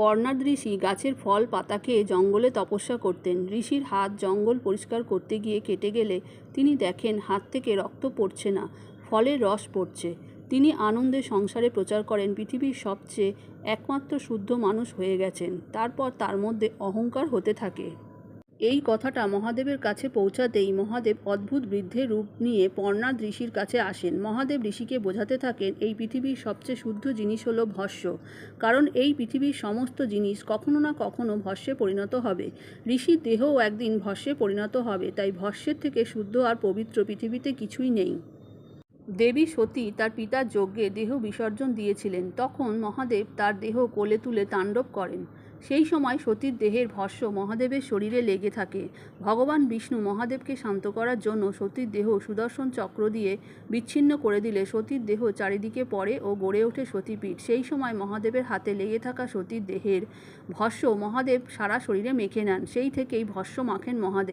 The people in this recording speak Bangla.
পর্ণাদ ঋষি গাছের ফল পাতা খেয়ে জঙ্গলে তপস্যা করতেন। ঋষির হাত জঙ্গল পরিষ্কার করতে গিয়ে কেটে গেলে তিনি দেখেন হাত থেকে রক্ত পড়ছে না, ফলের রস পড়ছে। তিনি আনন্দে সংসারে প্রচার করেন, পৃথিবীর সবচেয়ে একমাত্র শুদ্ধ মানুষ হয়ে গেছেন। তারপর তার মধ্যে অহংকার হতে থাকে। এই কথাটা মহাদেবের কাছে পৌঁছাতেই মহাদেব অদ্ভুত বৃদ্ধের রূপ নিয়ে পর্ণাদ ঋষির কাছে আসেন। মহাদেব ঋষিকে বোঝাতে থাকেন, এই পৃথিবীর সবচেয়ে শুদ্ধ জিনিস হলো ভস্য। কারণ এই পৃথিবীর সমস্ত জিনিস কখনো না কখনো ভস্যে পরিণত হবে। ঋষির দেহও একদিন ভস্যে পরিণত হবে, তাই ভস্যের থেকে শুদ্ধ আর পবিত্র পৃথিবীতে কিছুই নেই। দেবী সতী তার পিতার যজ্ঞে দেহ বিসর্জন দিয়েছিলেন। তখন মহাদেব তার দেহ কোলে তুলে তাণ্ডব করেন। সেই সময় সতীর দেহের ভস্য মহাদেবের শরীরে লেগে থাকে। ভগবান বিষ্ণু মহাদেবকে শান্ত করার জন্য সতীর দেহ সুদর্শন চক্র দিয়ে বিচ্ছিন্ন করে দিলে সতীর দেহ চারিদিকে পড়ে ও গড়ে ওঠে সতীপীঠ। সেই সময় মহাদেবের হাতে লেগে থাকা সতীর দেহের ভস্য মহাদেব সারা শরীরে মেখে নেন। সেই থেকেই ভস্য মাখেন মহাদেব।